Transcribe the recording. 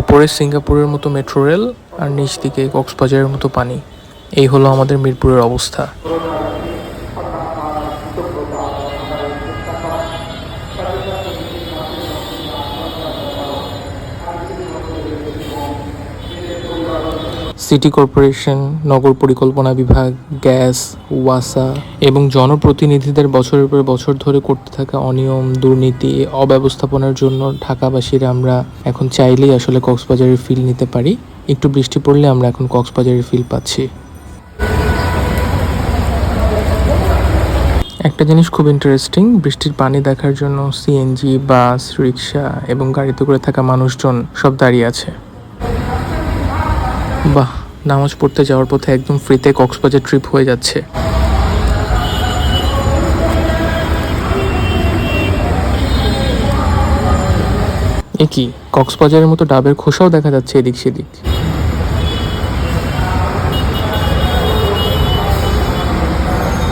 ওপরে সিঙ্গাপুরের মতো মেট্রো রেল আর নিচ দিকে কক্সবাজারের মতো পানি। এই হলো আমাদের মিরপুরের অবস্থা। সিটি কর্পোরেশন, নগর পরিকল্পনা বিভাগ, গ্যাস, ওয়াসা এবং জনপ্রতিনিধিদের বছরের পর বছর ধরে করতে থাকা অনিয়ম, দুর্নীতি, অব্যবস্থাপনার জন্য ঢাকাবাসীরা আমরা এখন চাইলেই আসলে কক্সবাজারের ফিল নিতে পারি। একটু বৃষ্টি পড়লে আমরা এখন কক্সবাজারের ফিল পাচ্ছি। একটা জিনিস খুব ইন্টারেস্টিং বৃষ্টির পানি দেখার জন্য সিএনজি বাস, রিক্সা এবং গাড়িতে করে থাকা মানুষজন সব দাঁড়িয়ে আছে। বাহ, নামাজ পড়তে যাওয়ার পথে একদম ফ্রিতে কক্সবাজার ট্রিপ হয়ে যাচ্ছে। এ কি কক্সবাজারের মতো ডাবের খোসাও দেখা যাচ্ছে এদিক সেদিক।